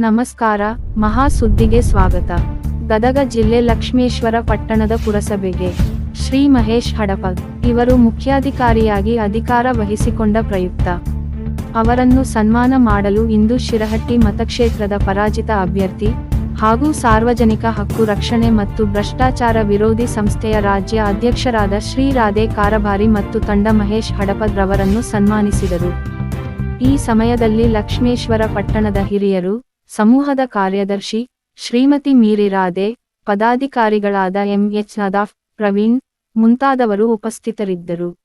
ನಮಸ್ಕಾರ ಮಹಾ ಸುದ್ದಿಗೆ ಸ್ವಾಗತ. ಗದಗ ಜಿಲ್ಲೆ ಲಕ್ಷ್ಮೇಶ್ವರ ಪಟ್ಟಣದ ಪುರಸಭೆಗೆ ಶ್ರೀ ಮಹೇಶ್ ಹಡಪದ್ ಇವರು ಮುಖ್ಯಾಧಿಕಾರಿಯಾಗಿ ಅಧಿಕಾರ ವಹಿಸಿಕೊಂಡ ಪ್ರಯುಕ್ತ. ಅವರನ್ನು ಸನ್ಮಾನ ಮಾಡಲು ಇಂದು ಶಿರಹಟ್ಟಿ ಮತಕ್ಷೇತ್ರದ ಪರಾಜಿತ ಅಭ್ಯರ್ಥಿ ಹಾಗೂ ಸಾರ್ವಜನಿಕ ಹಕ್ಕು ರಕ್ಷಣೆ ಮತ್ತು ಭ್ರಷ್ಟಾಚಾರ ವಿರೋಧಿ ಸಂಸ್ಥೆಯ ರಾಜ್ಯ ಅಧ್ಯಕ್ಷರಾದ ಶ್ರೀ ರಾಧೆ ಕಾರಭಾರಿ ಮತ್ತು ತಂಡ ಮಹೇಶ್ ಹಡಪದ್ರವರನ್ನು ಸನ್ಮಾನಿಸಿದರು. ಈ ಸಮಯದಲ್ಲಿ ಲಕ್ಷ್ಮೇಶ್ವರ ಪಟ್ಟಣದ ಹಿರಿಯರು, ಸಮೂಹದ ಕಾರ್ಯದರ್ಶಿ, ಶ್ರೀಮತಿ ಮೀರಿ ರಾಧೆ, ಪದಾಧಿಕಾರಿಗಳಾದ ಎಂಎಚ್ ನದಾಫ್, ಪ್ರವೀಣ್ ಮುಂತಾದವರು ಉಪಸ್ಥಿತರಿದ್ದರು.